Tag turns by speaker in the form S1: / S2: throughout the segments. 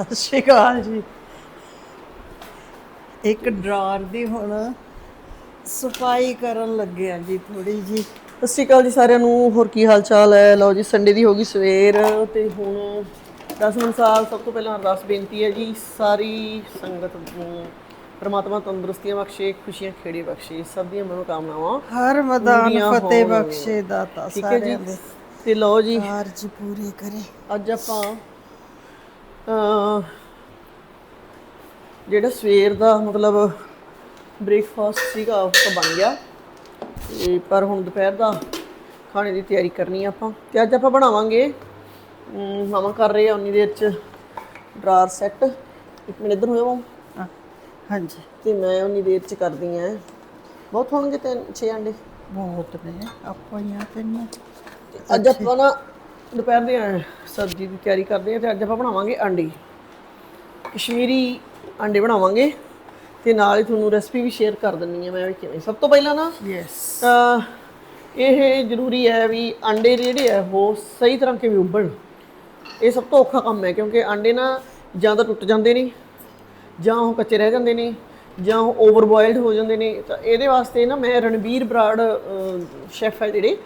S1: ਸਤਿ ਸ਼੍ਰੀ ਅਕਾਲ ਜੀ। ਇੱਕ ਡਰਾਰ ਦੀ ਹੁਣ ਸਫ਼ਾਈ ਕਰਨ ਲੱਗੇ ਆ ਜੀ ਥੋੜੀ ਜੀ।
S2: ਸਤਿ ਸ਼੍ਰੀ ਅਕਾਲ ਜੀ ਸਾਰਿਆਂ ਨੂੰ ਹੋਰ ਕੀ ਹਾਲ ਚਾਲ ਹੈ? ਲਓ ਜੀ ਸੰਡੇ ਦੀ ਹੋ ਗਈ ਸਵੇਰ ਤੇ ਹੁਣ ਦਸਮਨ ਸਾਲ ਸਭ ਤੋਂ ਪਹਿਲਾਂ ਅਰਦਾਸ ਬੇਨਤੀ ਹੈ ਜੀ ਸਾਰੀ ਸੰਗਤ ਨੂੰ ਪ੍ਰਮਾਤਮਾ ਤੰਦਰੁਸਤੀਆਂ ਬਖਸ਼ੇ ਖੁਸ਼ੀਆਂ ਖੇੜੇ ਬਖਸ਼ੇ ਸਭ ਦੀਆਂ ਮਨੋਕਾਮਨਾਵਾਂ
S1: ਹਰ ਮਦਾਨ ਫਤਿਹ। ਬਖਸ਼ੇ ਦਾਤਾ
S2: ਜੀ?
S1: ਸਾਰਿਆਂ ਦੇ।
S2: ਤੇ ਲਓ ਜੀ
S1: ਕਾਰਜ ਪੂਰੇ ਕਰੇ।
S2: ਅੱਜ ਆਪਾਂ ਜਿਹੜਾ ਸਵੇਰ ਦਾ ਮਤਲਬ ਬ੍ਰੇਕਫਾਸਟ ਸੀਗਾ ਉਹ ਤਾਂ ਬਣ ਗਿਆ। ਤੇ ਪਰ ਹੁਣ ਦੁਪਹਿਰ ਦਾ ਖਾਣੇ ਦੀ ਤਿਆਰੀ ਕਰਨੀ ਆ ਆਪਾਂ। ਤੇ ਅੱਜ ਆਪਾਂ ਬਣਾਵਾਂਗੇ ਮਾਮਾ ਕਰ ਰਹੇ ਆ ਉਨੀ ਦੇਰ ਚ ਡਰਾਰ ਸੈੱਟ ਇੱਕ ਮਿੰਟ ਇਧਰ ਹੋਇਓ
S1: ਹਾਂ, ਹਾਂਜੀ।
S2: ਤੇ ਮੈਂ ਉਨੀ ਦੇਰ ਚ ਕਰਦੀ ਆ। ਬਹੁਤ ਹੋਣਗੇ ਤਿੰਨ ਛੇ ਅੰਡੇ
S1: ਬਹੁਤ ਨੇ ਆਪਾਂ ਆ ਤੈਨੂੰ।
S2: ਤੇ ਅੱਜ ਆਪਾਂ ਨਾ ਦੁਪਹਿਰ ਦੀ ਸਬਜ਼ੀ ਦੀ ਤਿਆਰੀ ਕਰਦੇ ਆ ਤੇ ਅੱਜ ਆਪਾਂ ਬਣਾਵਾਂਗੇ ਆਂਡੇ। ਕਸ਼ਮੀਰੀ ਆਂਡੇ ਬਣਾਵਾਂਗੇ ਤੇ ਨਾਲ ਹੀ ਤੁਹਾਨੂੰ ਰੈਸਪੀ ਵੀ ਸ਼ੇਅਰ ਕਰ ਦਿੰਨੀ ਆ ਮੈਂ ਵੀ ਕਿਵੇਂ। ਸਭ ਤੋਂ ਪਹਿਲਾਂ ਨਾ
S1: ਯੈਸ
S2: ਇਹ ਜ਼ਰੂਰੀ ਹੈ ਵੀ ਆਂਡੇ ਜਿਹੜੇ ਆ ਉਹ ਸਹੀ ਤਰ੍ਹਾਂ ਕਿਵੇਂ ਉਬਲਣ। ਇਹ ਸਭ ਤੋਂ ਔਖਾ ਕੰਮ ਹੈ ਕਿਉਂਕਿ ਆਂਡੇ ਨਾ ਜਾਂ ਤਾਂ ਟੁੱਟ ਜਾਂਦੇ ਨੇ ਜਾਂ ਉਹ ਕੱਚੇ ਰਹਿ ਜਾਂਦੇ ਨੇ ਜਾਂ ਉਹ ਓਵਰ ਬੋਇਲਡ ਹੋ ਜਾਂਦੇ ਨੇ ਤਾਂ ਇਹਦੇ ਵਾਸਤੇ ਨਾ ਮੈਂ ਰਣਵੀਰ ਬਰਾੜ ਸ਼ੈਫ ਹੈ ਜਿਹੜੇ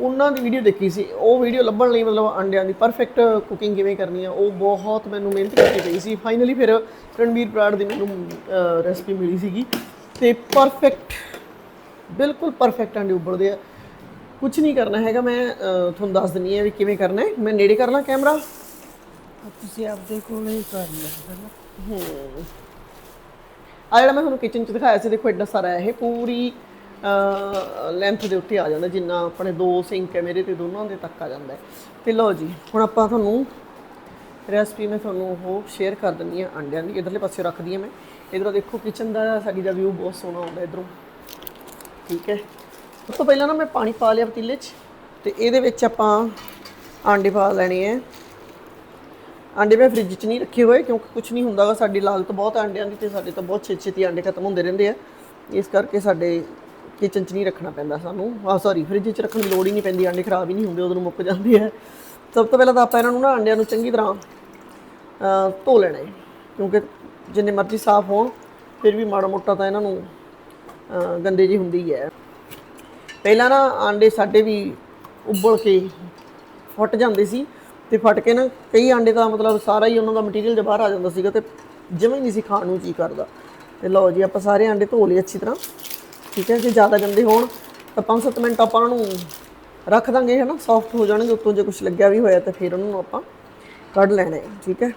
S2: ਉਹਨਾਂ ਦੀ ਵੀਡੀਓ ਦੇਖੀ ਸੀ। ਉਹ ਵੀਡੀਓ ਲੱਭਣ ਲਈ ਮਤਲਬ ਅੰਡਿਆਂ ਦੀ ਪਰਫੈਕਟ ਕੁਕਿੰਗ ਕਿਵੇਂ ਕਰਨੀ ਆ ਉਹ ਬਹੁਤ ਮੈਨੂੰ ਮਿਹਨਤ ਕਰਨੀ ਪਈ ਸੀ। ਫਾਈਨਲੀ ਫਿਰ ਰਣਵੀਰ ਬਰਾੜ ਦੀ ਮੈਨੂੰ ਰੈਸਪੀ ਮਿਲੀ ਸੀਗੀ। ਤੇ ਪਰਫੈਕਟ ਬਿਲਕੁਲ ਪਰਫੈਕਟ ਅੰਡੇ ਉਬਲਦੇ ਆ। ਕੁਝ ਨਹੀਂ ਕਰਨਾ ਹੈਗਾ ਮੈਂ ਤੁਹਾਨੂੰ ਦੱਸ ਦਿੰਨੀ ਆ ਵੀ ਕਿਵੇਂ ਕਰਨਾ ਹੈ। ਮੈਂ ਨੇੜੇ ਕਰ ਲਾਂ ਕੈਮਰਾ
S1: ਤੁਸੀਂ ਆਪਦੇ ਕੋਲ ਹੀ ਕਰ ਲਓ
S2: ਆ ਜਿਹੜਾ ਮੈਂ ਤੁਹਾਨੂੰ ਕਿਚਨ ਚ ਦਿਖਾਇਆ ਸੀ, ਦੇਖੋ ਐਡਾ ਸਾਰਾ ਇਹ ਪੂਰੀ ਲੈਂਥ ਦੇ ਉੱਤੇ ਆ ਜਾਂਦਾ, ਜਿੰਨਾ ਆਪਣੇ ਦੋ ਸਿੰਕ ਹੈ ਮੇਰੇ ਤੇ ਦੋਨਾਂ ਦੇ ਤੱਕ ਆ ਜਾਂਦਾ ਹੈ। ਤੇ ਲਓ ਜੀ, ਹੁਣ ਆਪਾਂ ਤੁਹਾਨੂੰ ਰੈਸਪੀ ਮੈਂ ਤੁਹਾਨੂੰ ਉਹ ਸ਼ੇਅਰ ਕਰ ਦਿੰਦੀ ਆ ਅੰਡਿਆਂ ਦੀ, ਇਧਰਲੇ ਪਾਸੇ ਰੱਖਦੀ ਆ ਮੈਂ। ਇਧਰੋਂ ਦੇਖੋ ਕਿਚਨ ਦਾ ਸਾਡੀ ਦਾ ਵਿਊ ਬਹੁਤ ਸੋਹਣਾ ਆਉਂਦਾ ਇਧਰੋਂ। ਠੀਕ ਹੈ। ਉਸ ਤੋਂ ਪਹਿਲਾਂ ਨਾ ਮੈਂ ਪਾਣੀ ਪਾ ਲਿਆ ਪਤੀਲੇ 'ਚ, ਤੇ ਇਹਦੇ ਵਿੱਚ ਆਪਾਂ ਆਂਡੇ ਪਾ ਲੈਣੇ ਆ ਆਂਡੇ ਮੈਂ ਫ੍ਰਿਜ 'ਚ ਨਹੀਂ ਰੱਖੇ ਹੋਏ ਕਿਉਂਕਿ ਕੁਝ ਨਹੀਂ ਹੁੰਦਾਗਾ ਸਾਡੀ ਲਾਲਤ ਬਹੁਤ ਆਂਡਿਆਂ ਦੀ ਤੇ ਸਾਡੇ ਤਾਂ ਬਹੁਤ ਛੇਤੀ ਛੇਤੀ ਆਂਡੇ ਖਤਮ ਹੁੰਦੇ ਰਹਿੰਦੇ ਆ। ਇਸ ਕਰਕੇ ਸਾਡੇ ਕਿਚਨ 'ਚ ਨਹੀਂ ਰੱਖਣਾ ਪੈਂਦਾ ਸਾਨੂੰ। ਆ ਸੌਰੀ ਫ੍ਰਿਜ 'ਚ ਰੱਖਣ ਦੀ ਲੋੜ ਹੀ ਨਹੀਂ ਪੈਂਦੀ, ਆਂਡੇ ਖਰਾਬ ਹੀ ਨਹੀਂ ਹੁੰਦੇ, ਉਦੋਂ ਮੁੱਕ ਜਾਂਦੇ ਆ। ਸਭ ਤੋਂ ਪਹਿਲਾਂ ਤਾਂ ਆਪਾਂ ਇਹਨਾਂ ਨੂੰ ਨਾ ਆਂਡਿਆਂ ਨੂੰ ਚੰਗੀ ਤਰ੍ਹਾਂ ਧੋ ਲੈਣਾ ਹੈ। ਕਿਉਂਕਿ ਜਿੰਨੇ ਮਰਜ਼ੀ ਸਾਫ਼ ਹੋਣ, ਫਿਰ ਵੀ ਮਾੜਾ ਮੋਟਾ ਤਾਂ ਇਹਨਾਂ ਨੂੰ ਗੰਦੇ ਜੀ ਹੁੰਦੀ ਹੈ। ਪਹਿਲਾਂ ਨਾ ਆਂਡੇ ਸਾਡੇ ਵੀ ਉਬਲ ਕੇ ਫੁੱਟ ਜਾਂਦੇ ਸੀ। ਤੇ ਫਟ ਕੇ ਨਾ ਕਈ ਆਂਡੇ ਦਾ ਮਤਲਬ ਸਾਰਾ ਹੀ ਉਹਨਾਂ ਦਾ ਮਟੀਰੀਅਲ ਬਾਹਰ ਆ ਜਾਂਦਾ ਸੀਗਾ ਤੇ ਜਿਵੇਂ ਨਹੀਂ ਸੀ ਖਾਣ ਨੂੰ ਜੀ ਕਰਦਾ। ਤੇ ਲਓ ਜੀ, ਆਪਾਂ ਸਾਰੇ ਆਂਡੇ ਧੋ ਲਏ ਅੱਛੀ ਤਰ੍ਹਾਂ। ਠੀਕ ਹੈ, ਜੇ ਜ਼ਿਆਦਾ ਗੰਦੇ ਹੋਣ, ਤਾਂ 5-7 ਮਿੰਟ ਆਪਾਂ ਉਹਨੂੰ ਰੱਖ ਦਾਂਗੇ ਹੈ ਨਾ ਸੌਫਟ ਹੋ ਜਾਣਗੇ, ਉੱਤੋਂ ਜੇ ਕੁਝ ਲੱਗਿਆ ਵੀ ਹੋਇਆ ਤਾਂ ਫਿਰ ਉਹਨੂੰ ਆਪਾਂ ਕੱਢ ਲੈਣੇ ਠੀਕ ਹੈ?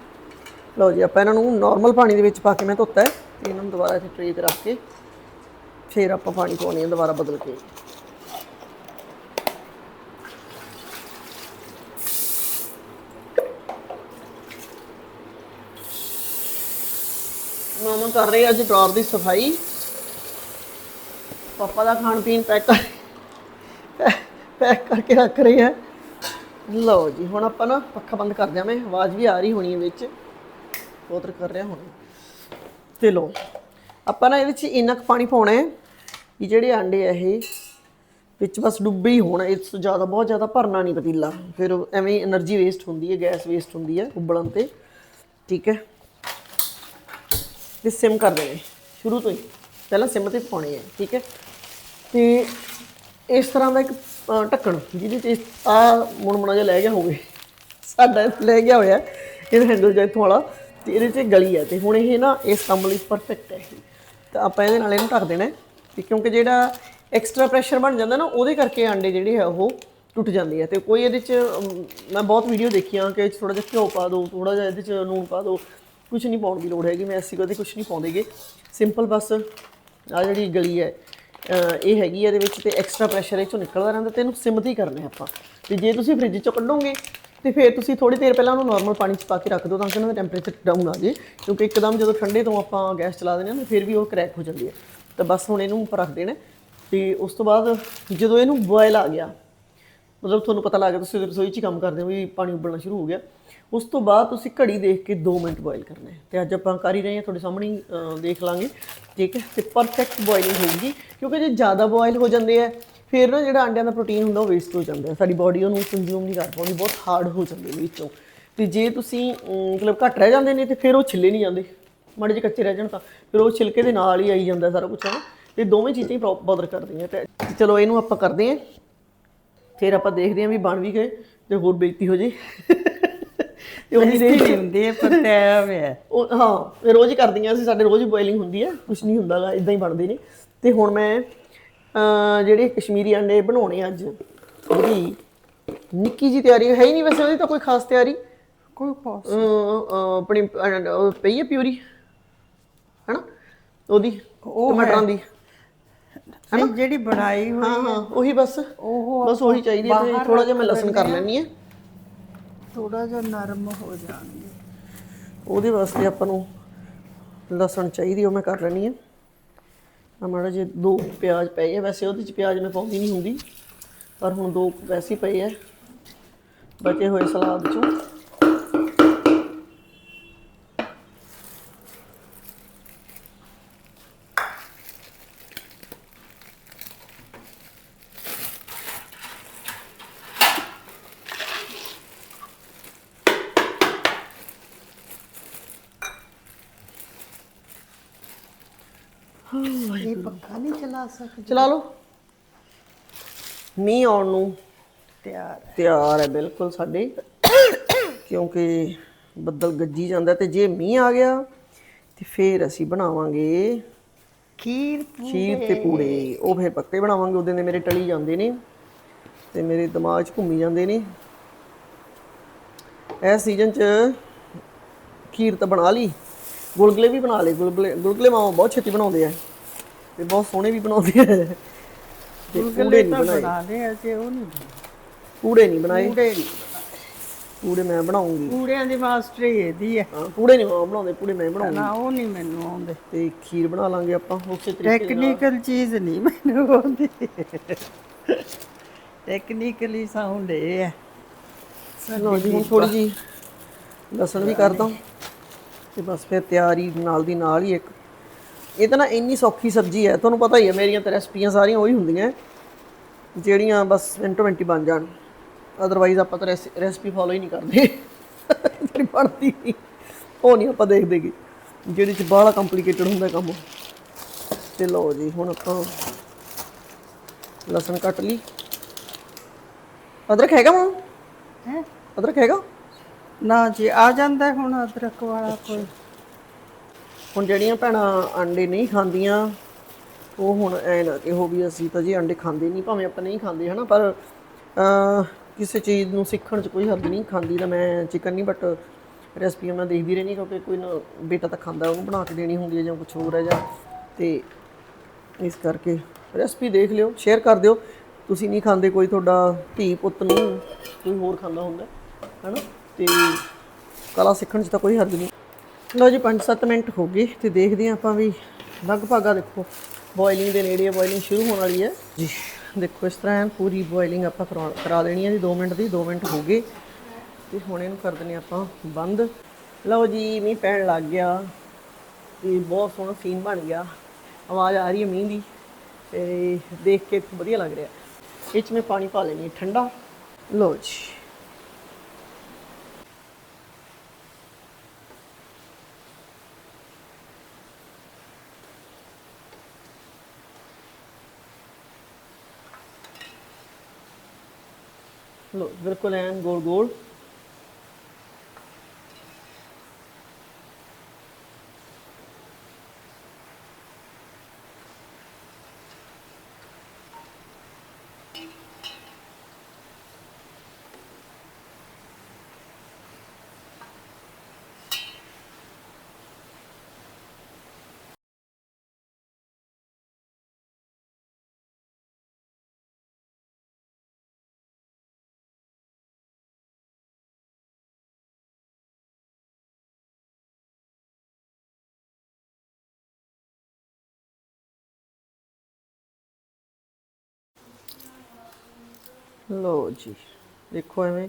S2: ਲਓ ਜੀ, ਆਪਾਂ ਇਹਨਾਂ ਨੂੰ ਨਾਰਮਲ ਪਾਣੀ ਦੇ ਵਿੱਚ ਪਾ ਕੇ ਮੈਂ ਧੋਤਾ ਹੈ। ਤੇ ਇਹਨਾਂ ਨੂੰ ਦੁਬਾਰਾ ਇੱਥੇ ਟ੍ਰੇ ਤੇ ਰੱਖ ਕੇ ਫਿਰ ਆਪਾਂ ਪਾਣੀ ਪਾਉਣੀ ਹੈ ਦੁਬਾਰਾ ਬਦਲ ਕੇ। ਮਾਮਾ ਕਰ ਰਹੇ ਅੱਜ ਡਰਾਰ ਦੀ ਸਫ਼ਾਈ। ਪਾਪਾ ਦਾ ਖਾਣ ਪੀਣ ਪੈਕ ਕਰ ਪੈਕ ਕਰਕੇ ਰੱਖ ਰਹੀ ਹੈ। ਲਓ ਜੀ, ਹੁਣ ਆਪਾਂ ਨਾ ਪੱਖਾ ਬੰਦ ਕਰ ਦਿਆਂ ਆਵਾਜ਼ ਵੀ ਆ ਰਹੀ ਹੋਣੀ ਹੈ ਵਿੱਚ। ਉਤਰ ਕਰ ਰਿਹਾ ਹੁਣ। ਤੇ ਲਓ, ਆਪਾਂ ਨਾ ਇਹਦੇ ਵਿੱਚ ਇੰਨਾ ਕੁ ਪਾਣੀ ਪਾਉਣਾ ਹੈ ਕਿ ਜਿਹੜੇ ਆਂਡੇ ਆ ਇਹ ਵਿੱਚ ਬਸ ਡੁੱਬੇ ਹੀ ਹੋਣਾ, ਇਸ ਤੋਂ ਜ਼ਿਆਦਾ, ਬਹੁਤ ਜ਼ਿਆਦਾ ਭਰਨਾ ਨਹੀਂ ਪਤੀਲਾ। ਫਿਰ ਐਵੇਂ એનર્ਜੀ ਵੇਸਟ ਹੁੰਦੀ ਹੈ ਗੈਸ ਵੇਸਟ ਹੁੰਦੀ ਹੈ, ਉਬਲਣ ਤੇ। ਠੀਕ ਹੈ। ਤੇ ਸਿਮ ਕਰ ਦੇਣੇ ਸ਼ੁਰੂ ਤੋਂ ਹੀ। ਪਹਿਲਾਂ ਸਿਮ ਤੇ ਪਾਉਣੇ ਹੈ, ਠੀਕ ਹੈ? ਤੇ ਇਸ ਤਰ੍ਹਾਂ ਦਾ ਇੱਕ ਢੱਕਣ, ਜਿਹਦੇ ਚ ਆ ਮੁਣਮੁਣਾ ਜਿਹਾ ਲੈ ਗਿਆ ਹੋਵੇ। ਸਾਡਾ ਲੈ ਗਿਆ ਹੋਇਆ ਇਹ ਹੈਂਡਲ ਜਿਹਾ ਇੱਥੋਂ ਵਾਲਾ, ਤੇ ਇਹਦੇ ਚ ਗਲੀ ਹੈ। ਤੇ ਹੁਣ ਇਹ ਨਾ, ਇਸ ਕੰਮ ਲਈ ਪਰਫੈਕਟ ਹੈ ਤਾਂ ਆਪਾਂ ਇਹਦੇ ਨਾਲ ਇਹਨੂੰ ਢੱਕ ਦੇਣਾ ਹੈ। ਤੇ ਕਿਉਂਕਿ ਜਿਹੜਾ ਐਕਸਟਰਾ ਪ੍ਰੈਸ਼ਰ ਬਣ ਜਾਂਦਾ ਨਾ, ਉਹਦੇ ਕਰਕੇ ਆਂਡੇ ਜਿਹੜੇ ਆ, ਉਹ ਟੁੱਟ ਜਾਂਦੇ ਆ। ਤੇ ਕੋਈ ਇਹਦੇ ਚ ਮੈਂ ਬਹੁਤ ਵੀਡੀਓ ਦੇਖੀਆਂ ਕਿ ਥੋੜਾ ਜਿਹਾ ਘਿਓ ਪਾ ਦਿਓ ਥੋੜਾ ਜਿਹਾ ਇਹਦੇ ਚ ਨੂਣ ਪਾ ਦਿਓ ਕੁਝ ਨਹੀਂ ਪਾਉਣ ਦੀ ਲੋੜ ਹੈਗੀ, ਮੈਂ ਅਸੀਂ ਕਦੇ ਕੁਝ ਨਹੀਂ ਪਾਉਂਦੇਗੇ। ਸਿੰਪਲ ਬਸ ਆ ਜਿਹੜੀ ਗਲੀ ਹੈ ਇਹ ਹੈਗੀ ਹੈ ਇਹਦੇ ਵਿੱਚ ਤੇ ਐਕਸਟਰਾ ਪ੍ਰੈਸ਼ਰ ਇਹ ਚੋਂ ਨਿਕਲਦਾ ਰਹਿੰਦਾ, ਤੇ ਇਹਨੂੰ ਸਿਮ ਤੇ ਹੀ ਕਰਨਾ ਹੈ ਆਪਾਂ। ਤੇ ਜੇ ਤੁਸੀਂ ਫ੍ਰਿਜ ਚੋਂ ਕੱਢੋਗੇ, ਤੇ ਫਿਰ ਤੁਸੀਂ ਥੋੜੀ ਦੇਰ ਪਹਿਲਾਂ ਉਹਨੂੰ ਨਾਰਮਲ ਪਾਣੀ 'ਚ ਪਾ ਕੇ ਰੱਖ ਦਿਓ, ਤਾਂ ਕਿ ਉਹਨਾਂ ਦਾ ਟੈਂਪਰੇਚਰ ਡਾਊਨ ਆ ਜੇ ਕਿਉਂਕਿ ਇੱਕਦਮ ਜਦੋਂ ਠੰਡੇ ਤੋਂ ਆਪਾਂ ਗੈਸ ਚਲਾ ਦਿੰਦੇ ਹਾਂ ਤਾਂ ਫਿਰ ਵੀ ਉਹ ਕ੍ਰੈਕ ਹੋ ਜਾਂਦੀ ਹੈ। ਤਾਂ ਬਸ ਹੁਣ ਇਹਨੂੰ ਉੱਪਰ ਰੱਖ ਦੇਣਾ ਤੇ ਉਸ ਤੋਂ ਬਾਅਦ ਜਦੋਂ ਇਹਨੂੰ ਬੋਇਲ ਆ ਗਿਆ, ਮਤਲਬ ਤੁਹਾਨੂੰ ਪਤਾ ਲੱਗ ਗਿਆ, ਤੁਸੀਂ ਰਸੋਈ 'ਚ ਕੰਮ ਕਰਦੇ ਹੋ ਵੀ ਪਾਣੀ ਉਬਲਣਾ ਸ਼ੁਰੂ ਹੋ ਗਿਆ। ਉਸ ਤੋਂ ਬਾਅਦ ਤੁਸੀਂ ਘੜੀ ਦੇਖ ਕੇ 2 ਮਿੰਟ ਬੋਇਲ ਕਰਨਾ ਹੈ। ਤੇ ਅੱਜ ਆਪਾਂ ਕਰ ਹੀ ਰਹੇ ਹਾਂ ਤੁਹਾਡੇ ਸਾਹਮਣੇ ਹੀ, ਅਹ, ਦੇਖ ਲਾਂਗੇ। ਠੀਕ ਹੈ? ਤੇ ਪਰਫੈਕਟ ਬੋਇਲਿੰਗ ਹੋਊਗੀ ਕਿਉਂਕਿ ਜੇ ਜ਼ਿਆਦਾ ਬੋਇਲ ਹੋ ਜਾਂਦੇ ਆ ਫਿਰ ਨਾ ਜਿਹੜਾ ਅੰਡਿਆਂ ਦਾ ਪ੍ਰੋਟੀਨ ਹੁੰਦਾ ਉਹ ਵੇਸਟ ਹੋ ਜਾਂਦਾ ਹੈ। ਸਾਡੀ ਬਾਡੀ ਉਹਨੂੰ ਕੰਜ਼ਿਊਮ ਨਹੀਂ ਕਰ ਪਾਉਂਦੀ ਬਹੁਤ ਹਾਰਡ ਹੋ ਜਾਂਦੇ ਨੇ ਵਿੱਚੋਂ। ਤੇ ਜੇ ਤੁਸੀਂ ਅਮ, ਮਤਲਬ ਘੱਟ ਰਹਿ ਜਾਂਦੇ ਨੇ ਤੇ ਫਿਰ ਉਹ ਛਿੱਲੇ ਨਹੀਂ ਜਾਂਦੇ। ਮਾੜੇ ਜਿਹੇ ਕੱਚੇ ਰਹਿ ਜਾਣ ਤਾਂ ਫਿਰ ਉਹ ਛਿਲਕੇ ਦੇ ਨਾਲ ਹੀ ਆਈ ਜਾਂਦਾ ਸਾਰਾ ਕੁਝ ਹਨਾ ਤੇ ਦੋਵੇਂ ਚੀਜ਼ਾਂ ਹੀ ਬਦਰ ਕਰਦੀਆਂ ਤੇ ਚਲੋ ਇਹਨੂੰ ਆਪਾਂ ਕਰਦੇ ਹਾਂ। ਫਿਰ ਆਪਾਂ ਦੇਖਦੇ ਹਾਂ ਵੀ ਬਣ ਵੀ ਗਏ ਤੇ ਹੋਰ ਬੇਇੱਜ਼ਤੀ ਹੋ ਜੇ। ਦੇ
S1: ਨਹੀਂ ਹੁੰਦੀ ਪਰ ਤੈਅ ਹੋਇਆ
S2: ਉਹ ਹਾਂ ਰੋਜ਼ ਹੀ ਕਰਦੀਆਂ ਅਸੀਂ ਸਾਡੇ ਰੋਜ਼ ਬੋਇਲਿੰਗ ਹੁੰਦੀ ਹੈ ਕੁਝ ਨਹੀਂ ਹੁੰਦਾਗਾ ਇਦਾਂ ਹੀ ਬਣਦੇ ਨੇ ਤੇ ਹੁਣ ਮੈਂ ਜਿਹੜੇ ਕਸ਼ਮੀਰੀ ਅੰਡੇ ਬਣਾਉਣੇ ਅੱਜ ਉਹਦੀ ਨਿੱਕੀ ਜੀ ਤਿਆਰੀ ਹੈ ਹੀ ਨਹੀਂ ਵੈਸੇ ਉਹਦੀ ਤਾਂ ਕੋਈ ਖਾਸ ਤਿਆਰੀ।
S1: ਕੋਈ
S2: ਅਹ, ਆਪਣੀ ਉਹ ਪਈ ਹੈ ਪਿਊਰੀ ਹੈਨਾ? ਉਹਦੀ
S1: ਉਹ
S2: ਟਮਾਟਰਾਂ ਦੀ
S1: ਨਹੀਂ ਜਿਹੜੀ ਬਣਾਈ ਹੋਈ
S2: ਹਾਂ ਹਾਂ ਉਹੀ ਬਸ
S1: ਉਹ
S2: ਬਸ ਉਹੀ ਚਾਹੀਦੀ ਹੈ ਥੋੜਾ ਜਿਹਾ ਮੈਂ ਲਸਣ ਕਰ ਲੈਣੀ ਹੈ।
S1: ਥੋੜਾ ਜਿਹਾ ਨਰਮ ਹੋ ਜਾਣਗੇ।
S2: ਉਹਦੇ ਵਾਸਤੇ ਆਪਾਂ ਨੂੰ ਲਸਣ ਚਾਹੀਦੀ ਉਹ ਮੈਂ ਕਰ ਲੈਣੀ ਹੈ ਆ ਮਾੜਾ ਜੇ ਦੋ ਪਿਆਜ਼ ਪਏ ਆ, ਵੈਸੇ ਉਹਦੇ ਚ ਪਿਆਜ਼ ਮੈਂ ਪਾਉਂਦੀ ਨਹੀਂ ਹੁੰਦੀ, ਪਰ ਹੁਣ ਦੋ ਵੈਸੇ ਪਏ ਆ। ਬਚੇ ਹੋਏ ਸਲਾਦ ਚੋਂ
S1: ਇਹ ਪੱਕਾ ਨਹੀਂ ਚਲਾ ਸਕਦੇ
S2: ਚਲਾ ਲਓ। ਮੀਂਹ ਆਉਣ ਨੂੰ
S1: ਤਿਆਰ ਹੈ।
S2: ਤਿਆਰ ਹੈ ਬਿਲਕੁਲ ਸਾਡੇ। ਕਿਉਂਕਿ ਬੱਦਲ ਗੱਜੀ ਜਾਂਦਾ ਤੇ ਜੇ ਮੀਂਹ ਆ ਗਿਆ ਤੇ ਫੇਰ ਅਸੀਂ ਬਣਾਵਾਂਗੇ
S1: ਖੀਰ
S2: ਖੀਰ ਤੇ ਪੂੜੇ। ਉਹ ਫਿਰ ਪੱਕੇ ਬਣਾਵਾਂਗੇ ਉਹਦੇ ਦੇ ਮੇਰੇ ਟਲੀ ਜਾਂਦੇ ਨੇ ਤੇ ਮੇਰੇ ਦਿਮਾਗ 'ਚ ਘੁੰਮੀ ਜਾਂਦੇ ਨੇ। ਇਸ ਸੀਜ਼ਨ 'ਚ ਖੀਰ ਤਾਂ ਬਣਾ ਲਈ ਗੁਲਗੁਲੇ ਵੀ ਬਣਾ ਲਏ। ਗੁਲਗੁਲੇ ਗੁਲਗੁਲੇ ਮਾਂ ਬਹੁਤ ਛੇਤੀ ਬਣਾਉਂਦੇ ਆ। ਤੇ ਬਹੁਤ ਸੋਹਣੇ ਵੀ ਬਣਾਉਂਦੇ ਆ। ਤੇ ਪੂੜੇ ਨਹੀਂ
S1: ਤਾਂ
S2: ਬਣਾਏ।
S1: ਬਣਾ ਲਏ ਅਜੇ ਉਹ ਨਹੀਂ।
S2: ਪੂੜੇ ਨਹੀਂ ਬਣਾਏ।
S1: ਪੂੜੇ ਨਹੀਂ
S2: ਪੂੜੇ ਮੈਂ ਬਣਾਉਂਗੀ।
S1: ਪੂੜਿਆਂ ਦੀ ਮਾਸਟਰੀ ਇਹਦੀ ਹੈ
S2: ਹਾਂ ਪੂੜੇ ਨਹੀਂ ਮਾਂ ਬਣਾਉਂਦੇ ਪੂੜੇ ਮੈਂ ਬਣਾਉਂਗੀ।
S1: ਨਾ ਉਹ ਨਹੀਂ ਮੈਨੂੰ ਆਉਂਦੇ।
S2: ਤੇ ਖੀਰ ਬਣਾ ਲਾਂਗੇ ਆਪਾਂ ਉਸੇ ਤਰੀਕੇ ਨਾਲ।
S1: ਟੈਕਨੀਕਲ ਚੀਜ਼ ਨਹੀਂ ਮੈਨੂੰ ਆਉਂਦੀ। ਟੈਕਨੀਕਲੀ ਸਾਊਂਡ ਇਹ ਹੈ
S2: ਲਓ ਜੀ ਹੁਣ ਥੋੜੀ ਜੀ ਲਸਣ ਵੀ ਕਰ ਦਾਂ। ਤੇ ਬਸ ਫਿਰ ਤਿਆਰੀ ਨਾਲ ਦੀ ਨਾਲ ਹੀ ਇੱਕ ਇਹ ਤਾਂ ਨਾ ਇੰਨੀ ਸੌਖੀ ਸਬਜ਼ੀ ਹੈ ਤੁਹਾਨੂੰ ਪਤਾ ਹੀ ਹੈ ਮੇਰੀਆਂ ਤਾਂ ਰੈਸਪੀਆਂ ਸਾਰੀਆਂ ਉਹੀ ਹੁੰਦੀਆਂ ਜਿਹੜੀਆਂ ਬਸ ਮਿੰਟੋ ਮਿੰਟੀ ਬਣ ਜਾਣ। ਅਦਰਵਾਈਜ਼ ਆਪਾਂ ਤਾਂ ਰੈਸਪੀ ਫੋਲੋ ਹੀ ਨਹੀਂ ਕਰਦੇ। ਜਿਹੜੀ ਬਣਦੀ ਨਹੀਂ ਉਹ ਨਹੀਂ ਆਪਾਂ ਦੇਖਦੇ ਗੇ ਜਿਹੜੀ ਚ ਬਾਹਲਾ ਕੰਪਲਿਕੇਟਡ ਹੁੰਦਾ ਕੰਮ। ਤੇ ਲਓ ਜੀ ਹੁਣ ਆਪਾਂ ਲਸਣ ਕੱਟ ਲਈ। ਅਦਰਕ ਹੈਗਾ ਮਾਂ
S1: ਹੈ?
S2: ਅਦਰਕ ਹੈਗਾ?
S1: ਨਾ ਜੀ ਆ ਜਾਂਦਾ ਹੁਣ ਅਦਰਕ ਵਾਲਾ ਕੋਈ।
S2: ਹੁਣ ਜਿਹੜੀਆਂ ਭੈਣਾਂ ਅੰਡੇ ਨਹੀਂ ਖਾਂਦੀਆਂ, ਉਹ ਹੁਣ ਐ ਨਾ ਕਿ ਹੋ ਵੀ ਅਸੀਂ ਤਾਂ ਜੀ ਅੰਡੇ ਖਾਂਦੇ ਨਹੀਂ, ਭਾਵੇਂ ਆਪਾਂ ਨਹੀਂ ਖਾਂਦੇ, ਹਨਾ, ਪਰ ਕਿਸੇ ਚੀਜ਼ ਨੂੰ ਸਿੱਖਣ 'ਚ ਕੋਈ ਹਰਜ ਨਹੀਂ ਖਾਂਦੀ ਤਾਂ ਮੈਂ ਚਿਕਨ ਨਹੀਂ ਬਟ ਰੈਸਪੀਆਂ ਮੈਂ ਦੇਖਦੀ ਰਹਿੰਦੀ ਕਿਉਂਕਿ ਕੋਈ ਨਾ ਬੇਟਾ ਤਾਂ ਖਾਂਦਾ, ਉਹਨੂੰ ਬਣਾ ਕੇ ਦੇਣੀ ਹੁੰਦੀ ਹੈ ਜਾਂ ਕੁਝ ਹੋਰ ਹੈ ਜਾਂ, ਤੇ ਇਸ ਕਰਕੇ ਰੈਸਪੀ ਦੇਖ ਲਿਓ ਸ਼ੇਅਰ ਕਰ ਦਿਓ। ਤੁਸੀਂ ਨਹੀਂ ਖਾਂਦੇ ਕੋਈ ਤੁਹਾਡਾ ਧੀ ਪੁੱਤ ਨੂੰ ਕੋਈ ਹੋਰ ਖਾਂਦਾ ਹੁੰਦਾ ਹੈ ਹੈਨਾ, ਤੇ ਕਲਾ ਸਿੱਖਣ 'ਚ ਤਾਂ ਕੋਈ ਹਰਜ ਨਹੀਂ। ਲਓ ਜੀ 5-7 ਮਿੰਟ ਹੋ ਗਏ ਤੇ ਦੇਖਦੇ ਹਾਂ ਆਪਾਂ ਵੀ ਲਗਭਗ ਆ ਦੇਖੋ ਬੋਇਲਿੰਗ ਦੇ ਨੇੜੇ ਬੋਇਲਿੰਗ ਸ਼ੁਰੂ ਹੋਣ ਵਾਲੀ ਹੈ। ਜੀ। ਦੇਖੋ ਇਸ ਤਰ੍ਹਾਂ ਪੂਰੀ ਬੋਇਲਿੰਗ ਆਪਾਂ ਕਰਾ ਦੇਣੀ ਹੈ ਜੀ 2 ਮਿੰਟ ਦੀ 2 ਮਿੰਟ ਹੋ ਗਏ। ਤੇ ਹੁਣ ਇਹਨੂੰ ਕਰ ਹਾਂ ਆਪਾਂ ਬੰਦ। ਲਓ ਜੀ ਮੀਂਹ ਪੈਣ ਲੱਗ ਗਿਆ ਤੇ ਬਹੁਤ ਸੋਹਣਾ ਸੀਨ ਬਣ ਗਿਆ। ਆਵਾਜ਼ ਆ ਰਹੀ ਹੈ ਮੀਂਹ ਦੀ ਤੇ ਦੇਖ ਕੇ ਵਧੀਆ ਲੱਗ ਰਿਹਾ। ਇਹ 'ਚ ਮੈਂ ਪਾਣੀ ਪਾ ਲੈਣੀ ਹੈ ਠੰਡਾ। ਲਓ ਜੀ। ਲੋ ਬਿਲਕੁਲ ਐਨ ਗੋਲ ਗੋਲ ਲੋ ਜੀ ਦੇਖੋ ਐਵੇਂ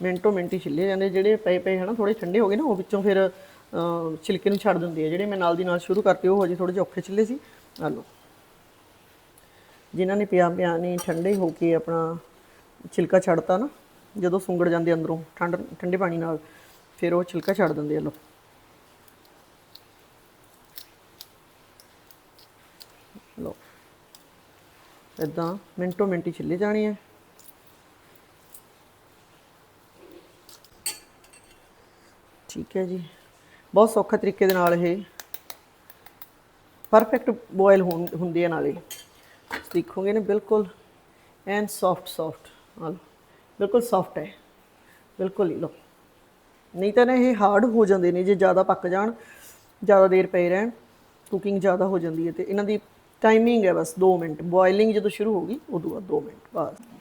S2: ਮਿੰਟੋ ਮਿੰਟੀ ਛਿੱਲੇ ਜਾਂਦੇ ਜਿਹੜੇ ਪਏ ਪਏ ਹਨਾ ਥੋੜੇ ਠੰਡੇ ਹੋ ਗਏ ਨਾ ਉਹ ਵਿੱਚੋਂ ਫਿਰ ਅਹ, ਛਿਲਕੇ ਨੂੰ ਛੱਡ ਦਿੰਦੇ ਹੈ ਜਿਹੜੇ ਮੈਂ ਨਾਲ ਦੀ ਨਾਲ ਸ਼ੁਰੂ ਕਰਤੇ ਉਹ ਹਜੇ ਥੋੜੇ ਜਿਹੇ ਔਖੇ ਛਿੱਲੇ ਸੀ। ਆ ਲਓ। ਜਿਨ੍ਹਾਂ ਨੇ ਪਿਆ ਪਿਆ ਨੇ ਠੰਡੇ ਹੋ ਕੇ ਆਪਣਾ ਛਿਲਕਾ ਛੱਡਤਾ ਨਾ ਜਦੋਂ ਸੁੰਗੜ ਜਾਂਦੇ ਅੰਦਰੋਂ ਠੰਡ ਠੰਡੇ ਪਾਣੀ ਨਾਲ ਫਿਰ ਉਹ ਛਿਲਕਾ ਛੱਡ ਦਿੰਦੇ ਆ ਲੋ ਲੋ ਇਦਾਂ ਮਿੰਟੋ ਮਿੰਟੀ ਛਿੱਲੇ ਜਾਣੀ ਹੈ ਠੀਕ ਹੈ ਜੀ। ਬਹੁਤ ਸੌਖੇ ਤਰੀਕੇ ਦੇ ਨਾਲ ਇਹ ਪਰਫੈਕਟ ਬੋਇਲ ਹੁੰਦੀ ਹੈ ਨਾਲੇ। ਦੇਖੋਗੇ ਨਾ, ਬਿਲਕੁਲ ਐਨ ਸੌਫਟ ਸੌਫਟ ਹਾਂ ਬਿਲਕੁਲ ਸੌਫਟ ਹੈ। ਬਿਲਕੁਲ ਹੀ ਲੋ ਨਹੀਂ ਤਾਂ ਨਾ ਇਹ ਹਾਰਡ ਹੋ ਜਾਂਦੇ ਨੇ, ਜੇ ਜ਼ਿਆਦਾ ਪੱਕ ਜਾਣ, ਜ਼ਿਆਦਾ ਦੇਰ ਪਏ ਰਹਿਣ ਕੁਕਿੰਗ ਜ਼ਿਆਦਾ ਹੋ ਜਾਂਦੀ ਹੈ ਤੇ ਇਹਨਾਂ ਦੀ ਟਾਈਮਿੰਗ ਹੈ ਬਸ 2 ਮਿੰਟ। ਬੋਇਲਿੰਗ ਜਦੋਂ ਸ਼ੁਰੂ ਹੋਗੀ ਉਦੋਂ ਬਾਅਦ 2 ਮਿੰਟ, ਬਸ।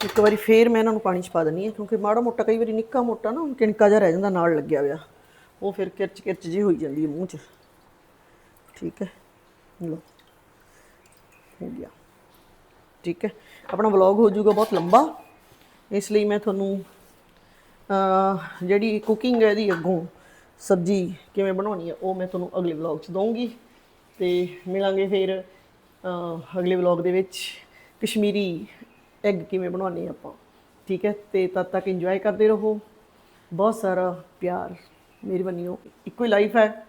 S2: ਇੱਕ ਵਾਰੀ ਫੇਰ ਮੈਂ ਇਹਨਾਂ ਨੂੰ ਪਾਣੀ ਚ ਪਾ ਦਿੰਨੀ ਹੈ, ਕਿਉਂਕਿ ਮਾੜਾ ਮੋਟਾ ਕਈ ਵਾਰੀ ਨਿੱਕਾ ਮੋਟਾ ਨਾ ਕਿਣਕਾ ਜਿਹਾ ਰਹਿ ਜਾਂਦਾ, ਨਾਲ ਲੱਗਿਆ ਹੋਇਆ। ਉਹ ਫਿਰ ਕਿਰਚ ਕਿਰਚ ਜੀ ਹੋਈ ਜਾਂਦੀ ਹੈ ਮੂੰਹ 'ਚ। ਠੀਕ ਹੈ? ਲੋ ਹੋ ਗਿਆ। ਠੀਕ ਹੈ? ਆਪਣਾ ਵਲੌਗ ਹੋ ਜਾਊਗਾ ਬਹੁਤ ਲੰਬਾ। ਇਸ ਲਈ ਮੈਂ ਤੁਹਾਨੂੰ ਜਿਹੜੀ ਕੁਕਿੰਗ ਹੈ ਇਹਦੀ ਅੱਗੋਂ ਸਬਜ਼ੀ ਕਿਵੇਂ ਬਣਾਉਣੀ ਹੈ, ਉਹ ਮੈਂ ਤੁਹਾਨੂੰ ਅਗਲੇ ਵਲੌਗ 'ਚ ਦਊਂਗੀ। ਤੇ ਮਿਲਾਂਗੇ ਫਿਰ ਅਗਲੇ ਵਲੌਗ ਦੇ ਵਿੱਚ ਕਸ਼ਮੀਰੀ ਐਗ ਕਿਵੇਂ ਬਣਾਉਣੇ ਆਪਾਂ। ਠੀਕ ਹੈ, ਤੇ ਤਦ ਤੱਕ ਇੰਜੋਏ ਕਰਦੇ ਰਹੋ। ਬਹੁਤ ਸਾਰਾ ਪਿਆਰ ਮੇਰੀ ਮਿਹਰਬਾਨੀ ਇੱਕੋ ਹੀ ਲਾਈਫ ਹੈ।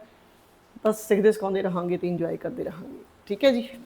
S2: ਬਸ ਸਿੱਖਦੇ ਸਿਖਾਉਂਦੇ ਰਹਾਂਗੇ ਤੇ ਇੰਜੋਏ ਕਰਦੇ ਰਹਾਂਗੇ। ਠੀਕ ਹੈ ਜੀ।